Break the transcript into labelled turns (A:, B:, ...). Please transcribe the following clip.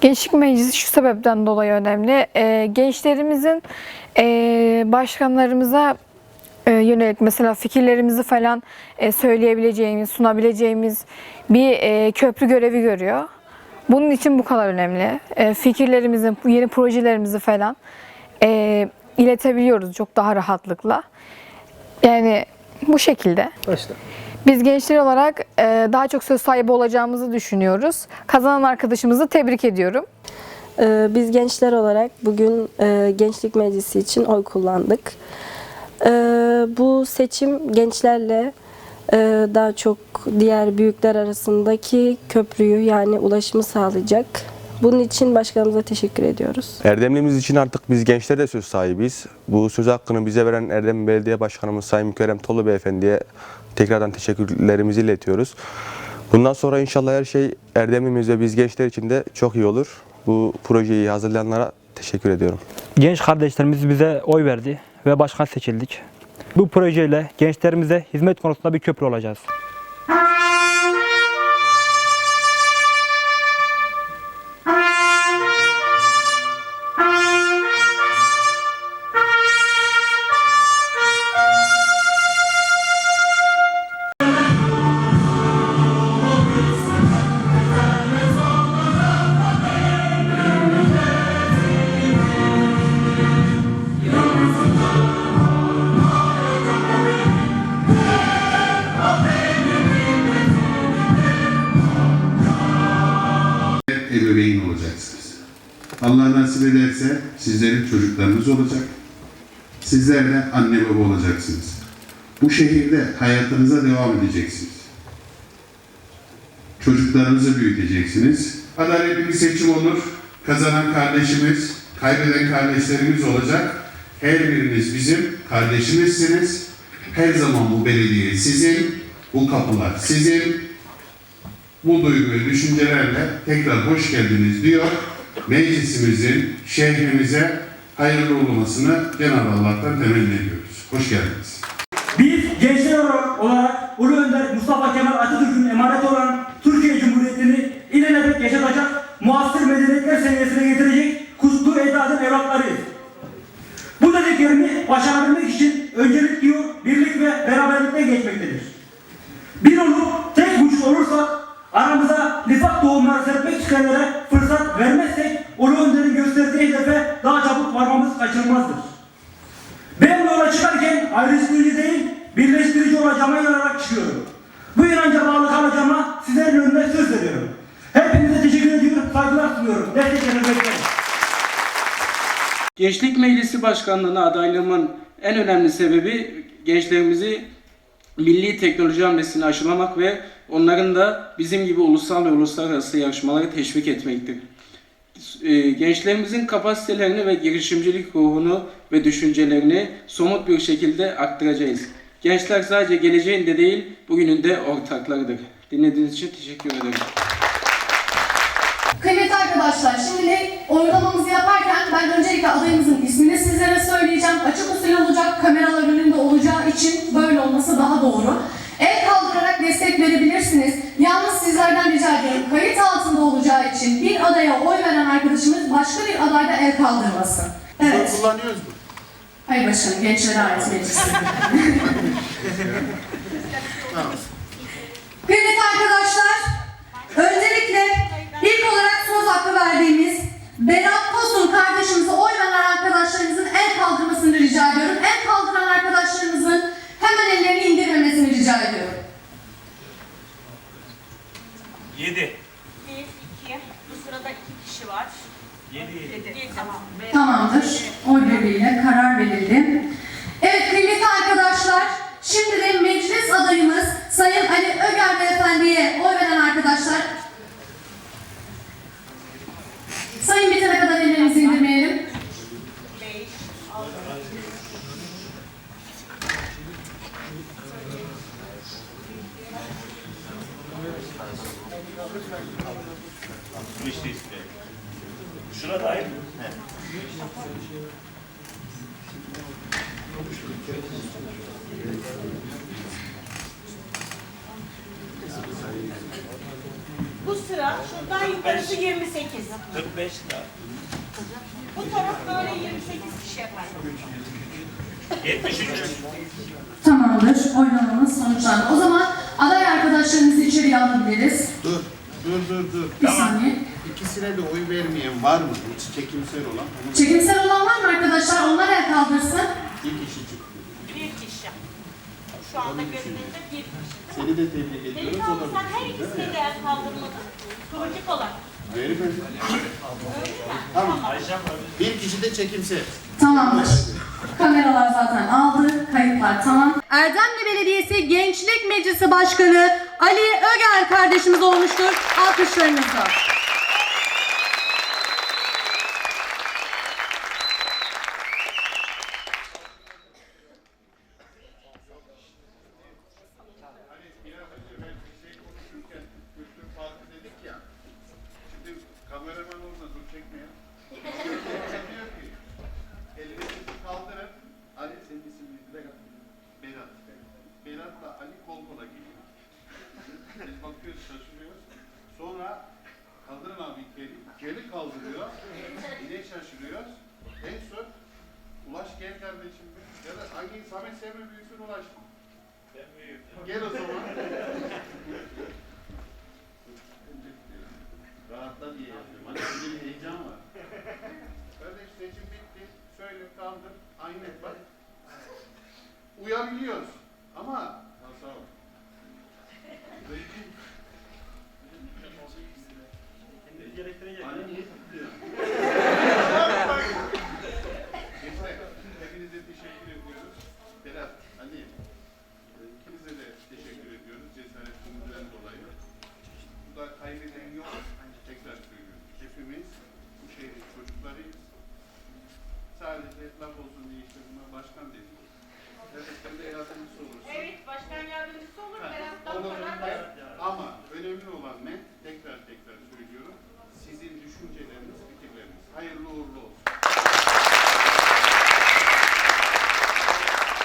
A: Gençlik Meclisi şu sebepten dolayı önemli. Ee, gençlerimizin e, başkanlarımıza e, yönelik mesela fikirlerimizi falan e, söyleyebileceğimiz, sunabileceğimiz bir e, köprü görevi görüyor. Bunun için bu kadar önemli. E, fikirlerimizi, yeni projelerimizi falan e, iletebiliyoruz çok daha rahatlıkla. Yani bu şekilde.
B: Başla.
A: Biz gençler olarak e, daha çok söz sahibi olacağımızı düşünüyoruz. Kazanan arkadaşımızı tebrik ediyorum.
C: Ee, Biz gençler olarak bugün e, Gençlik Meclisi için oy kullandık. Bu seçim gençlerle e, daha çok diğer büyükler arasındaki köprüyü yani ulaşımı sağlayacak. Bunun için başkanımıza teşekkür ediyoruz.
D: Erdemliğimiz için artık biz gençler de söz sahibiyiz. Bu söz hakkını bize veren Erdem Belediye Başkanımız Sayın Mükerrem Tolu Beyefendi'ye tekrardan teşekkürlerimizi iletiyoruz. Bundan sonra inşallah her şey Erdemliğimiz ve biz gençler için de çok iyi olur. Bu projeyi hazırlayanlara teşekkür ediyorum.
B: Genç kardeşlerimiz bize oy verdi ve başkan seçildik. Bu projeyle gençlerimize hizmet konusunda bir köprü olacağız.
E: Ebeveyn olacaksınız. Allah nasip ederse sizlerin çocuklarınız olacak. Sizler de anne baba olacaksınız. Bu şehirde hayatınıza devam edeceksiniz. Çocuklarınızı büyüteceksiniz. Adaletli bir seçim olur. Kazanan kardeşimiz, kaybeden kardeşlerimiz olacak. Her biriniz bizim kardeşimizsiniz. Her zaman bu belediye sizin, bu kapılar sizin, bu duygu ve düşüncelerle tekrar hoş geldiniz diyor. Meclisimizin şehrimize hayırlı olmasını Cenab-ı Allah'tan temenni ediyoruz. Hoş geldiniz.
F: Biz gençler olarak, Ulu Önder Mustafa Kemal Atatürk'ün emaneti olan Türkiye Cumhuriyeti'ni ilelebet yaşatacak, muasır medeniyetler seviyesine getirecek kutlu ecdadın evlatlarıyız. Bu dediklerimi başarabilmek için öncelik diyor, birlik ve beraberlikle geçmektedir. Ulu Önder'in gösterdiği hedefe daha çabuk varmamız kaçınılmazdır. Ben bu yola çıkarken ayrıştırıcı değil, birleştirici olacağıma inanarak çıkıyorum. Bu inanca bağlı kalacağıma sizlerin önünde söz veriyorum. Hepinize teşekkür ediyorum, saygılar sunuyorum. Desteklerinizi beklerim.
G: Gençlik Meclisi Başkanlığı'na adaylığımın en önemli sebebi gençlerimizi milli teknoloji hamlesine aşılamak ve onların da bizim gibi ulusal ve uluslararası yarışmaları teşvik etmektir. Ee, Gençlerimizin kapasitelerini ve girişimcilik ruhunu ve düşüncelerini somut bir şekilde aktaracağız. Gençler sadece geleceğin de değil, bugünün de ortaklarıdır. Dinlediğiniz için teşekkür ederim.
H: Kıymetli arkadaşlar, şimdi oylamamızı yaparken ben öncelikle adayımızın ismini sizlere söyleyeceğim. Açık usul olacak, kameralar önünde olacağı için böyle olması daha doğru. Destek verebilirsiniz. Yalnız sizlerden rica ediyorum, kayıt altında olacağı için bir adaya oy veren arkadaşımız başka bir adayda el kaldırmasın. Evet.
E: Kullanıyoruz mu?
H: Hayır başkanım, gençlere ait meclis. Kıymetli
I: Bu işte istiyor.
J: Şuna dair mi? He.
I: Bu sıra şuradan yukarısı 28.
J: 45 lira.
I: Bu taraf böyle 28 kişi yapar.
J: 73.
H: Tamamdır. Oylamamız sonuçlandı. O zaman aday arkadaşlarımızı içeriye alabiliriz.
E: Dur. Dur dur dur.
H: Bir saniye.
E: İkisine de oy vermeyen var mı? Hiç çekimsel olan. Onu...
H: Çekimsel olan var mı arkadaşlar? Onlar el kaldırsın.
E: Bir kişi çıktı.
I: Bir kişi. Şu anda görünümde bir kişi.
E: Seni de tebrik ediyoruz. Deli
I: sen her ikisine de el kaldırmadın. Kıvırcık olan.
E: Vermedim. Tamam. Bir kişi de çekimsel.
H: Tamamdır. Kameralar zaten aldı, kayıtlar tamam. Erdemli Belediyesi Gençlik Meclisi Başkanı Ali Ögen kardeşimiz olmuştur. Alkışlarınızla.
E: kameraman olmaz, onu çekmeyin.